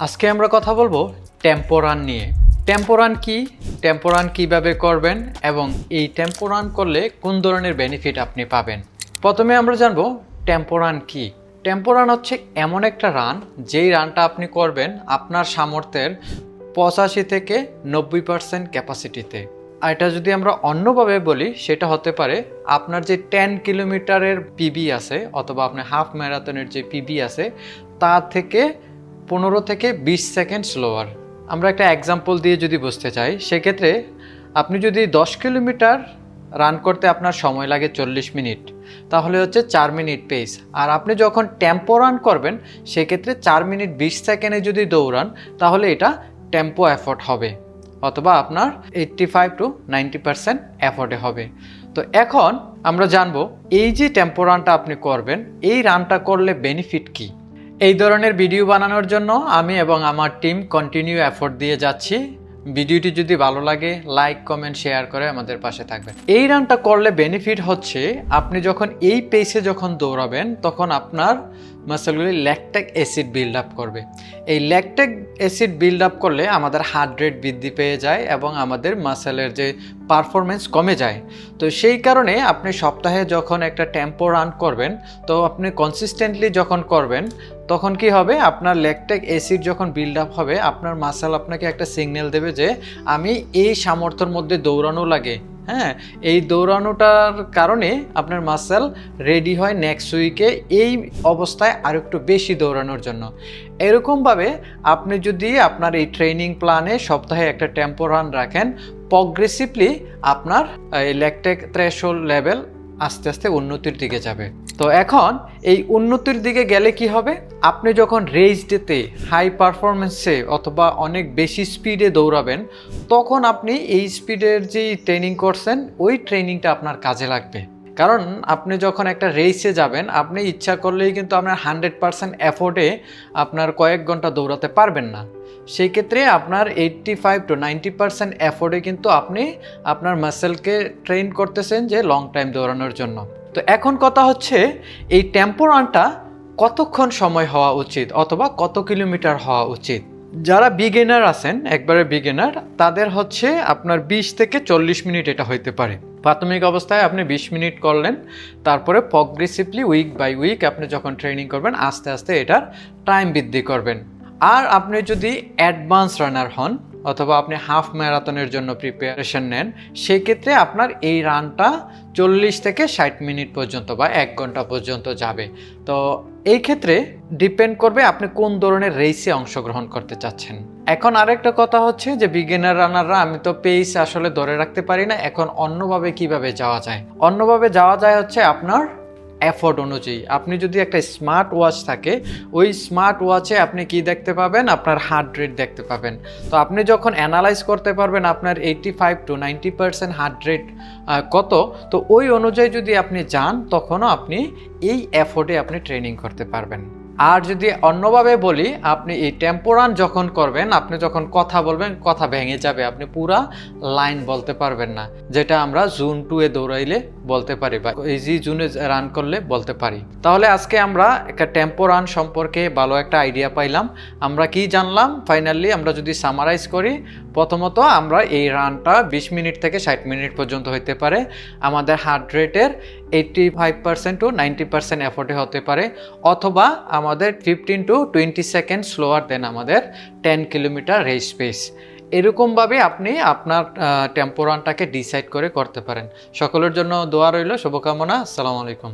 আজকে আমরা কথা বলব টেম্পো রান নিয়ে। টেম্পো রান কি? টেম্পো রান কীভাবে করবেন? এবং এই টেম্পো রান করলে কোন ধরনের বেনিফিট আপনি পাবেন? প্রথমে আমরা জানব টেম্পো রান কী। টেম্পো হচ্ছে এমন একটা রান, যেই রানটা আপনি করবেন আপনার সামর্থ্যের পঁচাশি থেকে নব্বই পার্সেন্ট ক্যাপাসিটিতে আর এটা যদি আমরা অন্যভাবে বলি, সেটা হতে পারে আপনার যে টেন কিলোমিটারের পিবি আছে, অথবা আপনার হাফ ম্যারাথনের যে পিবি আছে তার থেকে পনেরো থেকে বিশ সেকেন্ড স্লোয়ার আমরা একটা এক্সাম্পল দিয়ে যদি বুঝতে চাই, সেক্ষেত্রে আপনি যদি দশ কিলোমিটার রান করতে আপনার সময় লাগে চল্লিশ মিনিট, তাহলে হচ্ছে চার মিনিট পেস আর আপনি যখন টেম্পো রান করবেন, সেক্ষেত্রে চার মিনিট বিশ সেকেন্ডে যদি দৌড়ান, তাহলে এটা টেম্পো এফোর্ট হবে, অথবা আপনার eighty five to ninety percent এফোর্টে হবে। তো এখন আমরা জানব, এই যে টেম্পো রানটা আপনি করবেন, এই রানটা করলে বেনিফিট কী? এই ধরনের ভিডিও বানানোর জন্য আমি এবং আমার টিম কন্টিনিউ এফোর্ট দিয়ে যাচ্ছি। ভিডিওটি যদি ভালো লাগে লাইক কমেন্ট শেয়ার করে আমাদের পাশে থাকবেন। এই রানটা করলে বেনিফিট হচ্ছে, আপনি যখন এই পেসে যখন দৌড়াবেন, তখন আপনার মাসেলগুলি ল্যাকটেক অ্যাসিড বিল্ড আপ করবে। এই ল্যাকটেক অ্যাসিড বিল্ড আপ করলে আমাদের হার্ট রেট বৃদ্ধি পেয়ে যায় এবং আমাদের মাসেলের যে পারফরমেন্স কমে যায়। তো সেই কারণে আপনি সপ্তাহে যখন একটা টেম্পো রান করবেন, তো আপনি কনসিস্টেন্টলি যখন করবেন তখন কি হবে? আপনার ল্যাকটেক অ্যাসিড যখন বিল্ড আপ হবে, আপনার মাসেল আপনাকে একটা সিগন্যাল দেবে যে, আমি এই সামর্থ্যের মধ্যে দৌড়ানো লাগে। হ্যাঁ? এই দৌড়ানোটার কারণে আপনার মাসেল রেডি হয় নেক্সট উইকে এই অবস্থায় আর একটু বেশি দৌড়ানোর জন্য। এরকমভাবে আপনি যদি আপনার এই ট্রেনিং প্ল্যানে সপ্তাহে একটা টেম্পো রান রাখেন প্রগ্রেসিভলি আপনার, এই ল্যাকটেক থ্রেশোল্ড লেভেল আস্তে আস্তে উন্নতির দিকে যাবে। তো এখন এই উন্নতির দিকে গেলে কি হবে? আপনি যখন রেস ডেতে হাই পারফরমেন্সে অথবা অনেক বেশি স্পিডে দৌড়াবেন, তখন আপনি এই স্পিডের যে ট্রেনিং করছেন, ওই ট্রেনিংটা আপনার কাজে লাগবে। কারণ আপনি যখন একটা রেসে যাবেন, আপনি ইচ্ছা করলেই কিন্তু আপনার হান্ড্রেড পারসেন্ট এফোর্টে আপনার কয়েক ঘণ্টা দৌড়াতে পারবেন না। সেই ক্ষেত্রে আপনার eighty five to ninety percent এফোর্টে কিন্তু আপনি আপনার মাসেলকে ট্রেন করতেছেন যে লং টাইম দৌড়ানোর জন্য। তো এখন কথা হচ্ছে, এই টেম্পো রানটা কতক্ষণ সময় হওয়া উচিত অথবা কত কিলোমিটার হওয়া উচিত? যারা বিগেনার আছেন, একবারে বিগেনার তাদের হচ্ছে আপনার বিশ থেকে চল্লিশ মিনিট এটা হইতে পারে। প্রাথমিক অবস্থায় আপনি বিশ মিনিট করলেন, তারপরে প্রগ্রেসিভলি উইক বাই উইক আপনি যখন ট্রেনিং করবেন, আস্তে আস্তে এটার টাইম বৃদ্ধি করবেন। আর আপনি যদি অ্যাডভান্স রানার হন অথবা আপনি হাফ ম্যারাথনের জন্য প্রিপারেশন নেন, সেক্ষেত্রে আপনার এই রানটা চল্লিশ থেকে ষাট মিনিট পর্যন্ত বা এক ঘণ্টা পর্যন্ত যাবে। তো এই ক্ষেত্রে ডিপেন্ড করবে আপনি কোন ধরনের রেসে অংশগ্রহণ করতে চাচ্ছেন। এখন আরেকটা কথা হচ্ছে যে বিগিনার রানাররা আমি তো পেস আসলে ধরে রাখতে পারি না, এখন অন্যভাবে কীভাবে যাওয়া যায়? অন্যভাবে যাওয়া যায় হচ্ছে আপনার এফোর্ট অনুযায়ী। আপনি যদি একটা স্মার্ট ওয়াচ থাকে, ওই স্মার্ট ওয়াচে আপনি কি দেখতে পাবেন? আপনার হার্ট রেট দেখতে পাবেন। তো আপনি যখন অ্যানালাইজ করতে পারবেন আপনার eighty five to ninety percent heart rate কত, তো ওই অনুযায়ী যদি আপনি যান, তখনও আপনি এই এফোর্টে আপনি ট্রেনিং করতে পারবেন। আর যদি অন্যভাবে বলি, আপনি এই টেম্পো রান যখন করবেন, আপনি যখন কথা বলবেন, কথা ভেঙে যাবে। আপনি পুরা লাইন বলতে পারবেন না, যেটা আমরা জুন টু এ দৌড়াইলে বলতে পারি বা ইজি জুনে রান করলে বলতে পারি। তাহলে আজকে আমরা একটা টেম্পো রান সম্পর্কে ভালো একটা আইডিয়া পাইলাম। আমরা কি জানলাম? ফাইনালি আমরা যদি সামারাইজ করি, প্রথমত আমরা এই রানটা বিশ মিনিট থেকে ষাট মিনিট পর্যন্ত হইতে পারে। আমাদের হার্ট রেটের eighty five percent to ninety percent এফোর্টে হতে পারে। অথবা আমাদের fifteen to twenty second slower than আমাদের টেন কিলোমিটার রেস পেস এরকমভাবে আপনি আপনার টেম্পোরানটাকে ডিসাইড করে করতে পারেন। সকলের জন্য দোয়া রইল, শুভকামনা, আসসালামু আলাইকুম।